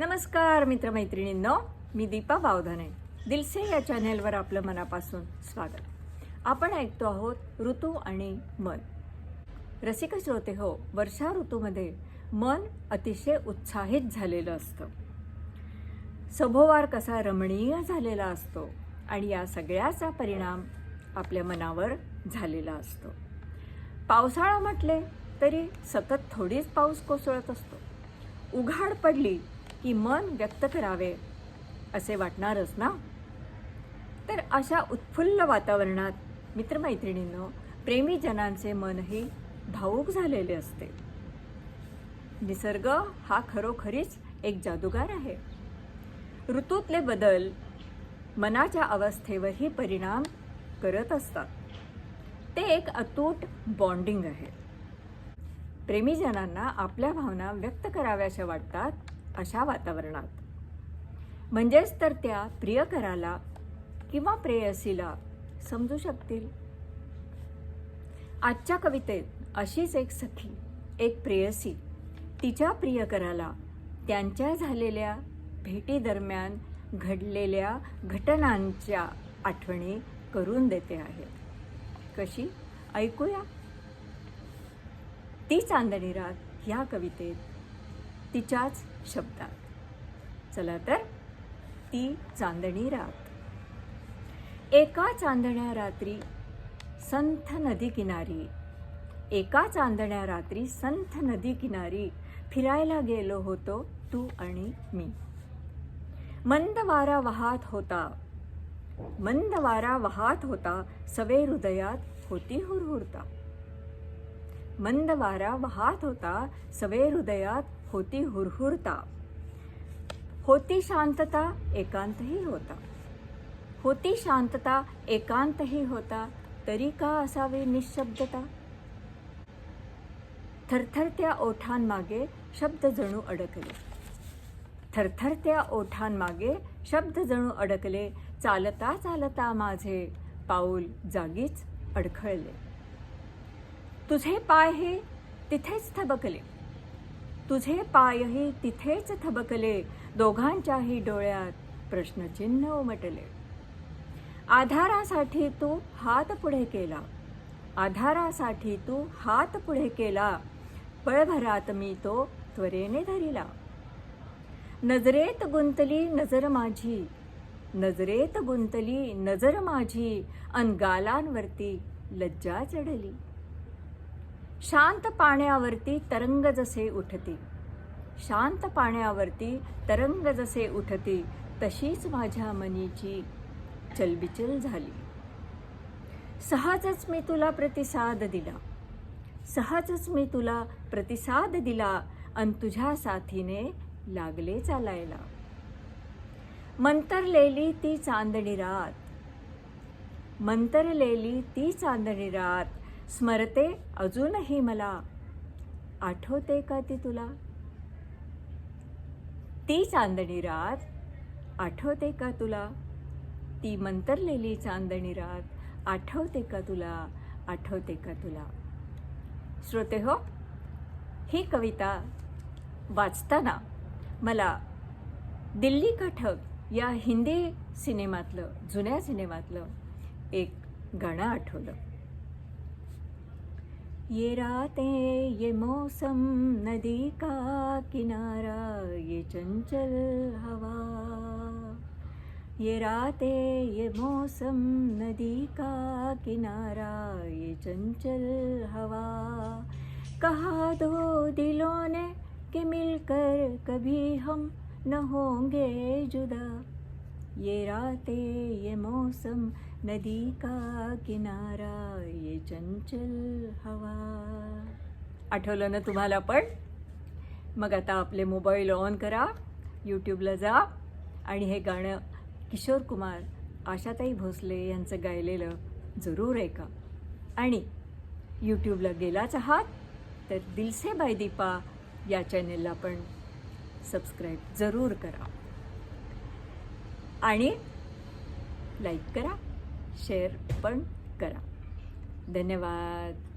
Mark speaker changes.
Speaker 1: नमस्कार मित्रमैत्रिणींनो. मी दीपा बावधाने. दिलसे या चॅनेलवर आपलं मनापासून स्वागत. आपण ऐकतो आहोत ऋतू आणि मन. रसिक श्रोते हो वर्षा ऋतूमध्ये मन अतिशय उत्साहित झालेलं असतं. सभोवार कसा रमणीय झालेला असतो आणि या सगळ्याचा परिणाम आपल्या मनावर झालेला असतो. पावसाळा म्हटले तरी सतत थोडीच पाऊस कोसळत असतो. उघाड पडली की मन व्यक्त करावे असे वाटणारच ना? तर अशा उत्फुल्ल वातावरणात मित्रमैत्रिणींनो प्रेमीजनांचे मनही भावूक झालेले असते. निसर्ग हा खरोखरीच एक जादूगार आहे. ऋतूतले बदल मनाच्या अवस्थेवरही परिणाम करत असतात. ते एक अतूट बॉन्डिंग आहे. प्रेमीजनांना आपल्या भावना व्यक्त कराव्याशा वाटतात अशा वातावरणात. म्हणजेच तर त्या प्रियकराला किंवा प्रेयसीला समजू शकतील. आजच्या कवितेत अशीच एक सखी एक प्रेयसी तिच्या प्रियकराला त्यांच्या झालेल्या भेटीदरम्यान घडलेल्या घटनांच्या आठवणी करून देते आहे. कशी? ऐकूया. ती चांदणी रात ह्या कवितेत तिच्याच शब्दात. चला तर ती चांदणी रात. एका चांदण्या रात्री संथ नदी किनारी एका चांदण्या रात्री संथ नदी किनारी फिरायला गेलो होतो तू आणि मी. मंद वारा वाहत होता मंद वारा वाहत होता सवे हृदयात होती हुरहुरता. मंद वारा वाहत होता सवे हृदयात होती हुरहुरता. होती शांतता एकांतही होता. होती शांतता एकांतही होता तरी का असावी निशब्दता? थरथरत्या ओठांमागे शब्द जणू अडकले. थरथरत्या ओठांमागे शब्द जणू अडकले चालता चालता माझे पाऊल जागीच अडखळले. तुझे पाय हे तिथेच थबकले. तुझे पायही तिथेच थबकले दोघांच्याही डोळ्यात प्रश्नचिन्ह उमटले. आधारासाठी तू हात पुढे केला. आधारासाठी तू हात पुढे केला. पळभरात मी तो त्वरेने धरिला. नजरेत गुंतली नजर माझी. नजरेत गुंतली नजर माझी. अन गालांवरती लज्जा चढली. शांत पाण्यावरती तरंग जसे उठती. शांत पाण्यावरती तरंग जसे उठती तशीच माझ्या मनीची चलबिचल झाली. सहजच मी तुला प्रतिसाद दिला. सहजच मी तुला प्रतिसाद दिला अन तुझ्या साथीने लागले चालायला. मंतरलेली ती चांदणी रात. मंतरलेली ती चांदणी रात स्मरते अजूनही मला आठवते का ती तुला? ती चांदणी रात आठवते का तुला? ती मंतरलेली चांदणी रात आठवते का तुला? आठवते का तुला? श्रोते हो ही कविता वाचताना मला दिल्ली कठक या हिंदी सिनेमातलं जुन्या सिनेमातलं एक गाणं आठवलं. ये रातें, ये मौसम, नदी का किनारा, ये चंचल हवा। ये रातें, ये मौसम, नदी का किनारा, ये चंचल हवा। कहा दो दिलों ने कि मिलकर कभी हम न होंगे जुदा। ये रातें ये मौसम नदी का किनारा ये चंचल हवा. आठवलं ना तुम्हाला पण? मग आता आपले मोबाईल ऑन करा यूट्यूबला जा. आणि हे गाणं किशोर कुमार आशाताई भोसले यांचं गायलेलं जरूर ऐका. आणि यूट्यूबला गेलाच आहात तर दिलसे बाय दीपा या चॅनेलला पण सबस्क्राईब जरूर करा. आणि लाईक करा शेअर पण करा. धन्यवाद.